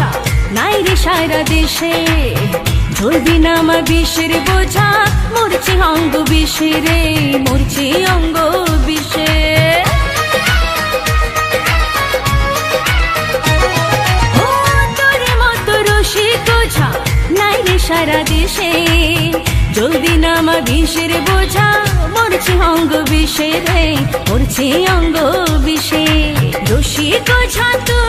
বোঝা নাই রে সারা দেশে। ধরবি না আমার বিষের বোঝা, মরছে অঙ্গ বিষে রে মরছে অঙ্গ বিষে। নাই রে সারা দেশে। জলদি নামা বিষের বোঝা, মরছে অঙ্গ বিষে রে মরছে অঙ্গ বিষে। রসিক বোঝা তুই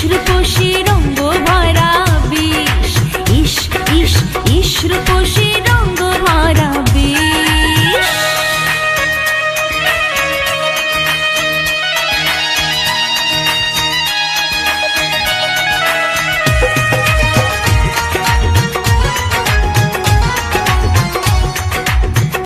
পুষ্র পোষ